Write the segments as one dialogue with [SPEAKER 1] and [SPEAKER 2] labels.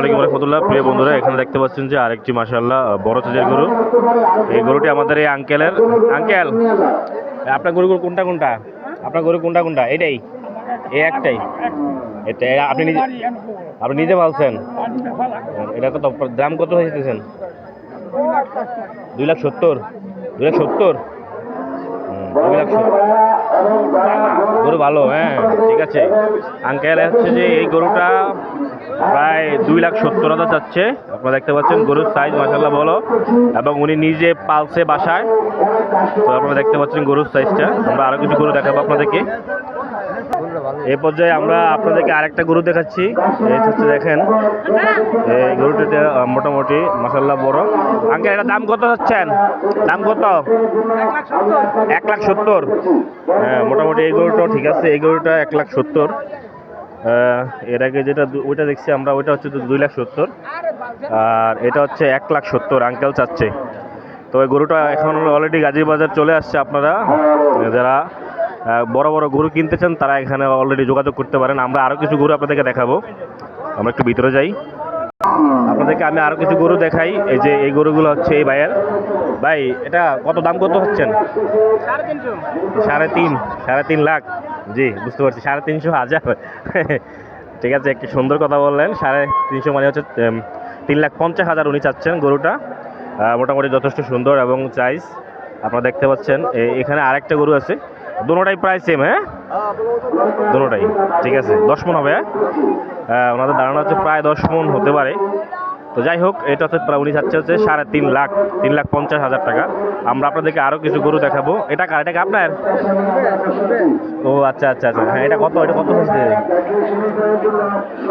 [SPEAKER 1] আলাইকুম রহমতুল্লাহ প্রিয় বন্ধুরা, এখানে দেখতে পাচ্ছেন যে আরেকটি মাসাল্লাহ বড় সাইজের গরু। এই গরুটি আমাদের এই আঙ্কেলের আঙ্কেল আপনার গরু কোনটা কোনটা? আপনার গরু কোনটা কোনটা? এটাই। এই একটাই। এটা আপনি নিজে আপনি নিজে পালছেন এটা কত? দাম কত হয়েছেন দুই লাখ সত্তর। দুই লাখ সত্তর? দুই লাখ গরু ভালো হ্যাঁ ঠিক আছে। আঙ্কেল হচ্ছে যে এই গরুটা প্রায় দুই লাখ সত্তর হাজার চাচ্ছে আপনারা দেখতে পাচ্ছেন, গরুর সাইজ মাসাল্লাহ বলো এবং উনি নিজে পালছে বাসায়। তো আপনারা দেখতে পাচ্ছেন গরুর সাইজটা আমরা আরও কিছু গরু দেখাবো আপনাদেরকে। এ পর্যায়ে আমরা আপনাদেরকে আরেকটা গরু দেখাচ্ছি। এই হচ্ছে দেখেন, এই গরুটিতে মোটামুটি মাসাল্লাহ বড়। আঙ্কেল, এটা দাম কত হচ্ছেন দাম কত? এক লাখ সত্তর। হ্যাঁ মোটামুটি এই গরুটাও ঠিক আছে। এই গরুটা এক লাখ সত্তর। এর আগে যেটা ওইটা দেখছি আমরা, ওইটা হচ্ছে দুই লাখ সত্তর। আর এটা হচ্ছে এক লাখ সত্তর আঙ্কেল চাচ্ছে। তো এই গরুটা এখন অলরেডি গাজীর বাজার চলে আসছে আপনারা। যারা বড় বড় গরু কিনতে চান, তারা এখানে অলরেডি যোগাযোগ করতে পারেন। আমরা আরও কিছু গরু আপনাদেরকে দেখাবো। আমরা একটু ভিতরে যাই। আপনাদেরকে আমি আরও কিছু গরু দেখাই। এই যে এই গরুগুলো হচ্ছে এই ভাইয়ের। ভাই, এটা কত দাম কত হচ্ছেন? সাড়ে তিন। সাড়ে তিন লাখ। জি, বুঝতে পারছি। সাড়ে তিনশো হাজার। ঠিক আছে, একটি সুন্দর কথা বললেন। সাড়ে তিনশো মানে হচ্ছে তিন লাখ পঞ্চাশ হাজার উনি চাচ্ছেন গরুটা। মোটামুটি যথেষ্ট সুন্দর এবং চাইজ আপনারা দেখতে পাচ্ছেন। এখানে আরেকটা গরু আছে। দুটোটাই প্রায় সেম হ্যাঁ? দুটোটাই। ঠিক আছে, দশ মন হবে হ্যাঁ? ওনাদের ধারণা হচ্ছে প্রায় দশ মন হতে পারে। তো যাই হোক এটা হচ্ছে প্রায় উনি চাচ্ছে হচ্ছে সাড়ে তিন লাখ তিন লাখ পঞ্চাশ হাজার টাকা। আমরা আপনাদেরকে আরও কিছু গরু দেখাবো। এটা কার? এটা আপনার? ও আচ্ছা আচ্ছা আচ্ছা। হ্যাঁ এটা কত? এটা কত হচ্ছে?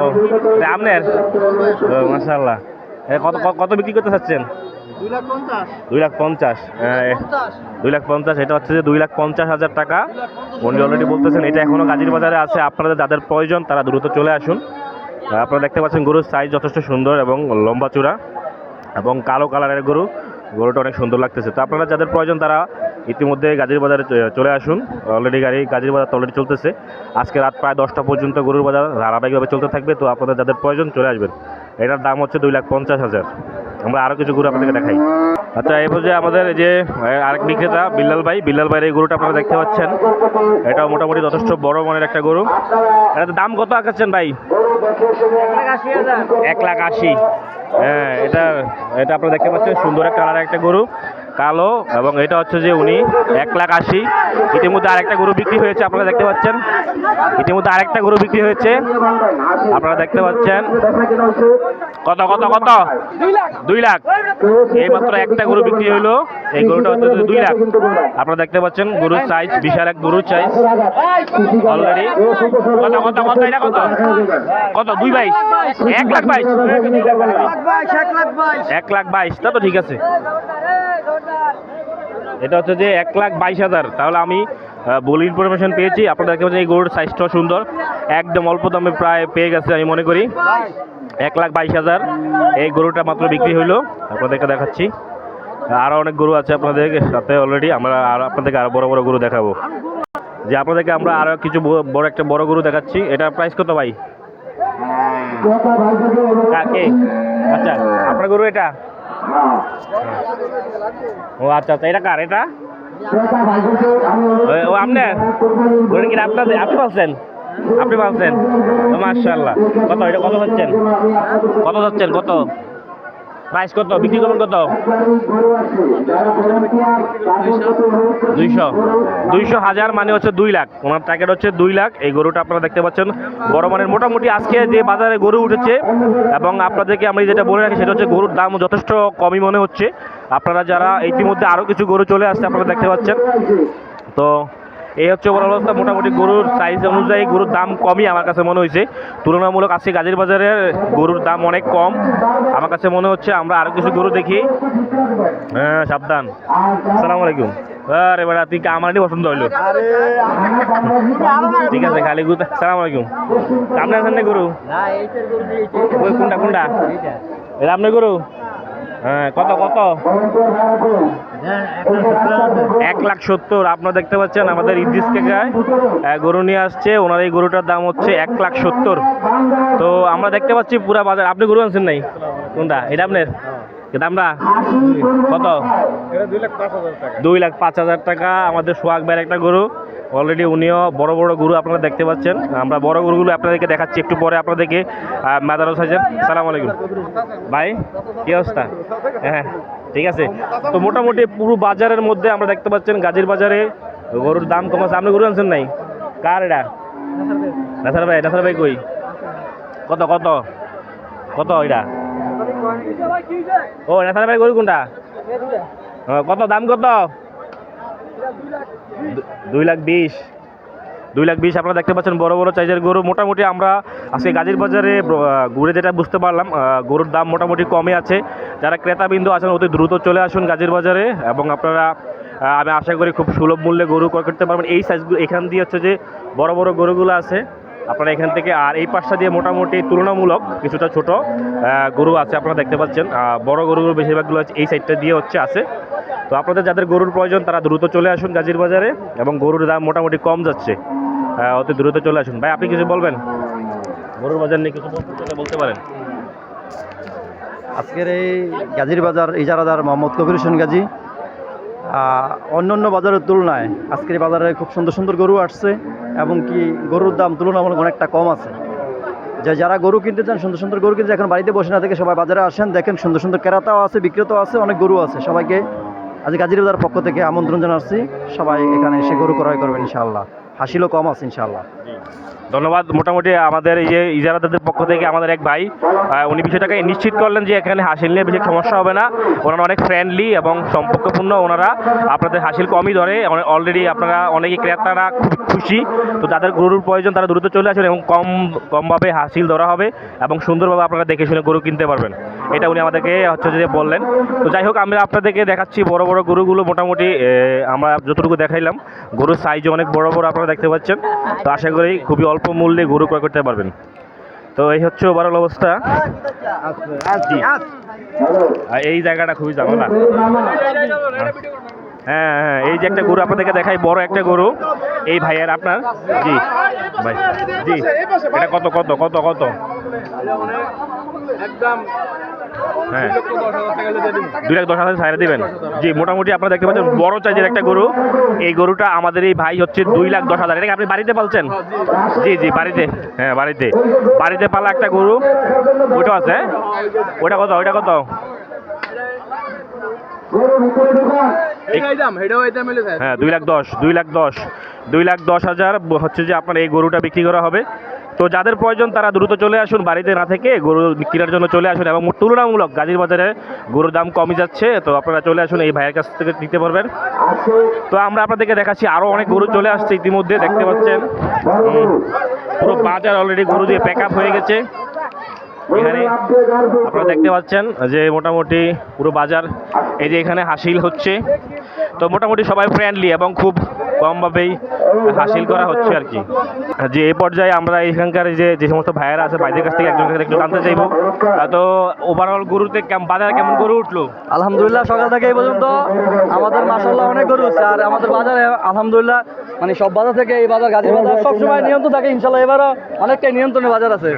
[SPEAKER 1] ও এটা আপনার? মাশাল্লাহ এটা কত কত বিক্রি করতে চাচ্ছেন?
[SPEAKER 2] দুই লাখ পঞ্চাশ।
[SPEAKER 1] দুই লাখ পঞ্চাশ। হ্যাঁ দুই লাখ পঞ্চাশ। এটা হচ্ছে যে দুই লাখ পঞ্চাশ হাজার টাকা। উনি অলরেডি বলতেছেন এটা এখনও গাজীর বাজারে আছে। আপনাদের যাদের প্রয়োজন তারা দ্রুত চলে আসুন। আপনারা দেখতে পাচ্ছেন গরুর সাইজ যথেষ্ট সুন্দর এবং লম্বা চূড়া এবং কালো কালারের গরু। গরুটা অনেক সুন্দর লাগতেছে। তো আপনারা যাদের প্রয়োজন তারা ইতিমধ্যে গাজীর বাজারে চলে আসুন। অলরেডি গাড়ি, গাজীর বাজার অলরেডি চলতেছে। আজকে রাত প্রায় দশটা পর্যন্ত গরুর বাজার ধারাবাহিকভাবে চলতে থাকবে। তো আপনাদের যাদের প্রয়োজন চলে আসবেন। এটার দাম হচ্ছে দুই লাখ পঞ্চাশ হাজার। আমরা আরও কিছু গরু আপনাদেরকে দেখাই। আচ্ছা এই পর্যায়ে আমাদের যে আরেক বিক্রেতা বিল্লাল ভাই। বিল্লাল ভাইয়ের এই গরুটা আপনারা দেখতে পাচ্ছেন। এটাও মোটামুটি যথেষ্ট বড় মানের একটা গরু। এটার দাম কত আঁকাচ্ছেন ভাই? এক লাখ আশি। হ্যাঁ এটা এটা আপনারা দেখতে পাচ্ছেন সুন্দর একটা কালার একটা গরু। কালো এবং এটা হচ্ছে যে উনি এক লাখ আশি। ইতিমধ্যে আরেকটা গরু বিক্রি হয়েছে আপনারা দেখতে পাচ্ছেন। ইতিমধ্যে আরেকটা গরু বিক্রি হয়েছে। আপনারা দেখতে পাচ্ছেন। কত কত কত? দুই লাখ। এই মাত্র একটা গরু বিক্রি হইল। এই গরুটা হচ্ছে দুই লাখ। আপনারা দেখতে পাচ্ছেন গরুর সাইজ বিশাল এক গরুর সাইজ অলরেডি কত কত কত? এটা কত? কত? দুই বাইশ এক লাখ বাইশ।
[SPEAKER 2] এক লাখ বাইশ।
[SPEAKER 1] তা তো ঠিক আছে। এটা হচ্ছে যে এক লাখ বাইশ হাজার। তাহলে আমি ভুল ইনফরমেশন পেয়েছি। আপনারা দেখতে পাচ্ছেন এই গরুর সাইজটাও সুন্দর। একদম অল্প দামে প্রায় পেয়ে গেছে আমি মনে করি। এক লাখ বাইশ হাজার। এই গরুটা মাত্র বিক্রি হইল। আপনাদেরকে দেখাচ্ছি। আরও অনেক গরু আছে আপনাদের সাথে অলরেডি আমরা আর আপনাদেরকে আরও বড় বড় গরু দেখাবো। যে আপনাদেরকে আমরা আরও কিছু বড় একটা বড় গরু দেখাচ্ছি। এটার প্রাইস কত ভাই? কাকে? আচ্ছা আপনার গরু এটা? ও আচ্ছা আচ্ছা এটা কার? এটা? ও- আপনি? আপনার গরু কি আপনার আপনি বলছেন আপনি বলছেন মার্শাল্লাহ কত, এটা কত হচ্ছেন কত যাচ্ছেন? কত? প্রাইস কত? বিক্রি করবেন কত? দুইশো। দুইশো হাজার মানে হচ্ছে দুই লাখ। ওনার টার্গেট হচ্ছে দুই লাখ। এই গরুটা আপনারা দেখতে পাচ্ছেন। বড় মানের। মোটামুটি আজকে যে বাজারে গরু উঠেছে এবং আপনাদেরকে আমি যেটা বলে রাখি, সেটা হচ্ছে গরুর দাম যথেষ্ট কমই মনে হচ্ছে। আপনারা যারা ইতিমধ্যে আরও কিছু গরু চলে আসছে, আপনারা দেখতে পাচ্ছেন। তো এই হচ্ছে বড় অবস্থা। মোটামুটি গরুর সাইজ অনুযায়ী গরুর দাম কমই আমার কাছে মনে হয়েছে। তুলনামূলক আজকে গাজীর বাজারে গরুর দাম অনেক কম। আমার কাছে মনে হচ্ছে আমরা আরও কিছু গরু দেখি। হ্যাঁ সাবধান। আসসালামু আলাইকুম। আরে বেড়া তুই আমারই পছন্দ হইল। ঠিক আছে খালি গুতা সালাম আলাইকুম। আপনার সামনে গরু?
[SPEAKER 2] গরু
[SPEAKER 1] কোনটা কোনটা? এটা আপনার গরু? হ্যাঁ কত কত? এক লাখ সত্তর। আপনারা দেখতে পাচ্ছেন আমাদের ইদ্রিস কাকায় গরু নিয়ে আসছে। ওনার এই গরুটার দাম হচ্ছে এক লাখ সত্তর। তো আমরা দেখতে পাচ্ছি পুরা বাজার। আপনি গরু আনছেন নাই? কোনটা? এটা আপনার? এটা আমরা? কত? দুই লাখ পাঁচ হাজার টাকা। আমাদের সোহাগ ভাইয়ের একটা গরু। অলরেডি উনিও বড় বড় গরু আপনারা দেখতে পাচ্ছেন। আমরা বড় গরুগুলো আপনাদেরকে দেখাচ্ছি একটু পরে আপনাদেরকে মাদার হাজার সালাম আলাইকুম। ভাই কি অবস্থা? হ্যাঁ ঠিক আছে। তো মোটামুটি পুরো বাজারের মধ্যে আমরা দেখতে পাচ্ছেন গাজীর বাজারে গরুর দাম কম আছে আপনি গরু আনছেন নাই? কার এটা? নাসার ভাই নাসার ভাই কই? কত কত? কত এটা? ও নাসার ভাই গরু কোনটা? ও, কত দাম কত? দুই লাখ বিশ। দুই লাখ বিশ আপনারা দেখতে পাচ্ছেন বড় বড় সাইজের গরু। মোটামুটি আমরা আজকে গাজীর বাজারে ঘুরে যেটা বুঝতে পারলাম গরুর দাম মোটামুটি কমে আছে। যারা ক্রেতাবিন্দু আছেন, অতি দ্রুত চলে আসুন গাজীর বাজারে এবং আপনারা আমি আশা করি খুব সুলভ মূল্যে গরু ক্রয় করতে পারবেন। এই সাইজগুলো এখান দিয়ে হচ্ছে যে বড় বড় গরুগুলো আছে। আপনারা এখান থেকে আর এই পাশটা দিয়ে মোটামুটি তুলনামূলক কিছুটা ছোট গরু আছে আপনারা দেখতে পাচ্ছেন। বড় গরুগুলো বেশিরভাগগুলো এই সাইডটা দিয়ে হচ্ছে আছে। তো আপনাদের যাদের গরুর প্রয়োজন, তারা দ্রুত চলে আসুন গাজীর বাজারে এবং গরুর দাম মোটামুটি কম যাচ্ছে। অতি দ্রুত চলে আসুন। ভাই, আপনি কিছু বলবেন? গরুর বাজার নিয়ে কিছু বলতে পারেন?
[SPEAKER 3] আজকের এই গাজীর বাজার ইজারাদার মোহাম্মদ কবির হোসেন গাজী। আহ, অন্যান্য বাজারের তুলনায় আজকের বাজারে খুব সুন্দর সুন্দর গরু আসছে এবং কি গরুর দাম তুলনামূলক অনেকটা কম আছে। যে যারা গরু কিনতে চান সুন্দর সুন্দর গরু কিনতে এখন বাড়িতে বসে না থেকে সবাই বাজারে আসেন দেখেন সুন্দর সুন্দর কেরাতাও আছে বিক্রেতাও আছে অনেক গরু আছে। সবাইকে আজ গাজীর বাজার পক্ষ থেকে আমন্ত্রণ জানাচ্ছি। সবাই এখানে এসে গরু ক্রয় করবেন ইনশাআল্লাহ। হাসিলও কম আছে ইনশাআল্লাহ।
[SPEAKER 1] ধন্যবাদ। মোটামুটি আমাদের এই যে ইজারাদারদের পক্ষ থেকে আমাদের এক ভাই উনি বিষয়টাকে নিশ্চিত করলেন যে এখানে হাসিল নিয়ে বেশি সমস্যা হবে না। ওনারা অনেক ফ্রেন্ডলি এবং সম্পর্কপূর্ণ ওনারা। আপনাদের হাসিল কমই ধরে। অলরেডি আপনারা অনেকেই ক্রেতারা খুব খুশি। তো যাদের গরুর প্রয়োজন তারা দ্রুত চলে আসবেন এবং কম, কমভাবে হাসিল ধরা হবে এবং সুন্দরভাবে আপনারা দেখে শুনে গরু কিনতে পারবেন। এটা উনি আমাদেরকে হচ্ছে যে বললেন। তো যাই হোক, আমরা আপনাদেরকে দেখাচ্ছি বড় বড় গরুগুলো। মোটামুটি আমরা যতটুকু দেখাইলাম, গরুর সাইজও অনেক বড় বড় আপনারা দেখতে পাচ্ছেন। তো আশা করি খুবই অল্প মূল্যে গরু ক্রয় করতে পারবেন। তো এই হচ্ছে ওভারঅল অবস্থা। এই জায়গাটা খুবই ঝামেলা। হ্যাঁ হ্যাঁ এই যে একটা গরু আপনাদেরকে দেখাই, বড় একটা গরু। এই ভাইয়ার আপনার? জি। ভাই, জি। এটা কত কত কত কত?
[SPEAKER 2] একদম
[SPEAKER 1] হ্যাঁ। দুই লাখ দশ হাজার সাইড়ে দিবেন। জি মোটামুটি আপনারা দেখতে পাচ্ছেন বড় সাইজের একটা গরু। এই গরুটা আমাদের এই ভাই হচ্ছে দুই লাখ দশ হাজার। এটাকে আপনি বাড়িতে পালছেন? জি জি বাড়িতে। হ্যাঁ বাড়িতে। বাড়িতে পালা একটা গরু। ওইটা আছে ওইটা কত ওইটা কত? হ্যাঁ দুই লাখ দশ দুই লাখ দশ। দুই লাখ দশ হাজার হচ্ছে যে আপনার এই গরুটা বিক্রি করা হবে। তো যাদের প্রয়োজন তারা দ্রুত চলে আসুন, বাড়িতে না থেকে গরু কেনার জন্য চলে আসুন এবং তুলনামূলক গাজীর বাজারে গরুর দাম কমে যাচ্ছে। তো আপনারা চলে আসুন, এই ভাইয়ের কাছ থেকে নিতে পারবেন। তো আমরা আপনাদেরকে দেখাচ্ছি আরও অনেক গরু চলে আসছে ইতিমধ্যে, দেখতে পাচ্ছেন। পুরো বাজার অলরেডি গরু দিয়ে প্যাক আপ হয়ে গেছে। এখানে আপনারা দেখতে পাচ্ছেন যে মোটামুটি পুরো বাজার এই যে এখানে হাসিল হচ্ছে। তো মোটামুটি সবাই ফ্রেন্ডলি এবং খুব কমভাবেই হাসিল করা হচ্ছে আর কি। যে এই পর্যায়ে আমরা এখানকার যে যে সমস্ত ভাইয়েরা আছে, ভাইদের কাছ থেকে একজন একটু জানতে চাইব। তো ওভারঅল গরুতে বাজার কেমন গরু উঠল?
[SPEAKER 3] আলহামদুলিল্লাহ, সকাল থেকে এই পর্যন্ত আমাদের মাসাল্লাহ অনেক গরু হচ্ছে আর আমাদের বাজারে, আলহামদুলিল্লাহ মানে সব বাজার থেকে এই বাজার গাজীর বাজার সবসময় নিয়ন্ত্রণ থাকে। ইনশাল্লাহ এবারও অনেকটাই নিয়ন্ত্রণে বাজার আছে।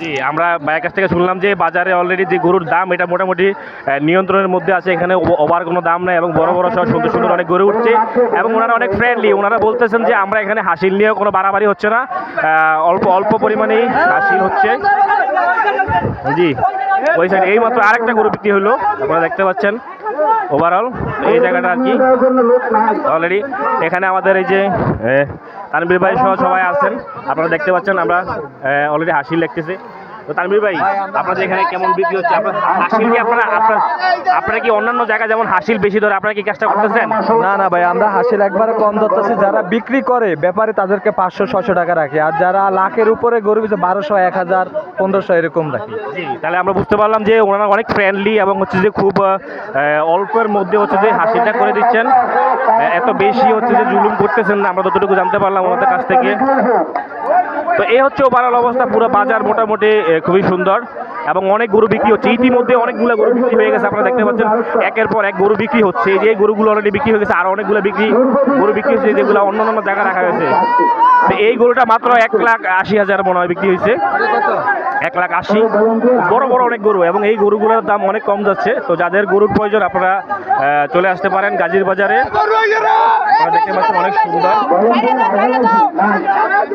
[SPEAKER 1] জি, আমরা ভাইয়ের কাছ থেকে শুনলাম যে বাজারে অলরেডি যে গরুর দাম, এটা মোটামুটি নিয়ন্ত্রণের মধ্যে আছে। এখানে ওভার কোনো দাম নেই এবং বড় বড় সব সুন্দর সুন্দর অনেক গরু উঠছে এবং ওনারা অনেক ফ্রেন্ডলি ওনারা বলতেছেন যে আমরা এখানে হাসিল নিয়েও কোনো বাড়াবাড়ি হচ্ছে না। অল্প অল্প পরিমাণেই হাসিল হচ্ছে। জি, ওই সাইড এই মাত্র আরেকটা গরু বিক্রি হলো, আপনারা দেখতে পাচ্ছেন। ওভারঅল এই জায়গাটা আর কি। অলরেডি এখানে আমাদের এই যে তানবীর ভাই সহ সবাই আছেন। আপনারা দেখতে পাচ্ছেন, আমরা অলরেডি হাসি লিখতেছি। তো তানবীর ভাই আপনাদের এখানে কেমন বিক্রি হচ্ছে? আপনার হাসিল কি আপনারা আপনারা কি অন্যান্য জায়গায় যেমন হাসিল বেশি ধরে আপনারা কি কাজটা করতেছেন?
[SPEAKER 4] না না ভাই আমরা হাসিল একবারে কম ধরতেছি। যারা বিক্রি করে ব্যাপারে তাদেরকে পাঁচশো ছশো টাকা রাখি। আর যারা লাখের উপরে গরু বারোশো এক হাজার পনেরোশো এরকম রাখি।
[SPEAKER 1] জি তাহলে আমরা বুঝতে পারলাম যে ওনারা অনেক ফ্রেন্ডলি এবং হচ্ছে যে খুব অল্পের মধ্যে হচ্ছে যে হাসিটা করে দিচ্ছেন। এত বেশি হচ্ছে যে জুলুম করতেছেন না আমরা ততটুকু জানতে পারলাম ওনাদের কাছ থেকে। তো এই হচ্ছে ওভারঅল অবস্থা পুরো বাজার মোটামুটি খুবই সুন্দর। এবং অনেক গরু বিক্রি হচ্ছে। ইতিমধ্যে অনেকগুলো গরু বিক্রি হয়ে গেছে, আপনারা দেখতে পাচ্ছেন। একের পর এক গরু বিক্রি হচ্ছে। এই যে গরুগুলো অলরেডি বিক্রি হয়ে গেছে, আর অনেকগুলো বিক্রি, গরু বিক্রি হচ্ছে, যেগুলো অন্য অন্য জায়গায় রাখা হয়েছে। তো এই গরুটা মাত্র এক লাখ আশি হাজার মনে হয় বিক্রি হয়েছে। এক লাখ আশি। বড় বড় অনেক গরু এবং এই গরুগুলোর দাম অনেক কম যাচ্ছে। তো যাদের গরুর প্রয়োজন আপনারা চলে আসতে পারেন গাজীর বাজারে। দেখতে পাচ্ছেন অনেক সুন্দর।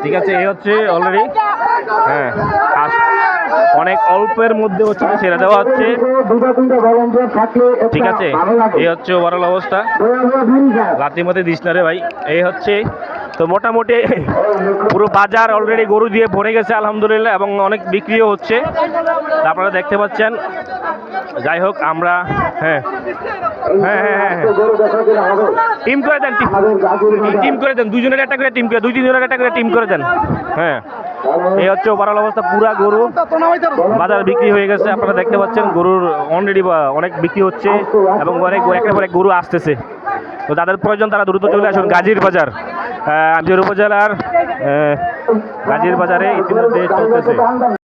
[SPEAKER 1] ঠিক আছে, এই হচ্ছে অলরেডি হ্যাঁ অনেক অল্পের মধ্যে হচ্ছে ছেড়ে দেওয়া হচ্ছে। ঠিক আছে, এই হচ্ছে ওভারঅল অবস্থা। রাতের মধ্যে দিস না রে ভাই, এই হচ্ছে। তো মোটামুটি পুরো বাজার অলরেডি গরু দিয়ে ভরে গেছে, আলহামদুলিল্লাহ, এবং অনেক বিক্রিও হচ্ছে। আপনারা দেখতে পাচ্ছেন যাই হোক, আমরা হ্যাঁ। হ্যাঁ হ্যাঁ হ্যাঁ টিম করে দেন টিম করে দেন, দুজনের একটা করে টিম করে, দুই তিনজনের একটা করে টিম করে দেন। হ্যাঁ। এই হচ্ছে ওভারঅল অবস্থা, পুরা গরু বাজার বিক্রি হয়ে গেছে। আপনারা দেখতে পাচ্ছেন, গরুর অলরেডি অনেক বিক্রি হচ্ছে এবং অনেক একের পর এক গরু আসতেছে। তো যাদের প্রয়োজন, তারা দ্রুত চলে আসুন গাজীর বাজার। আমজোর উপজেলার গাজীর বাজারে ইতিমধ্যে চলতেছে।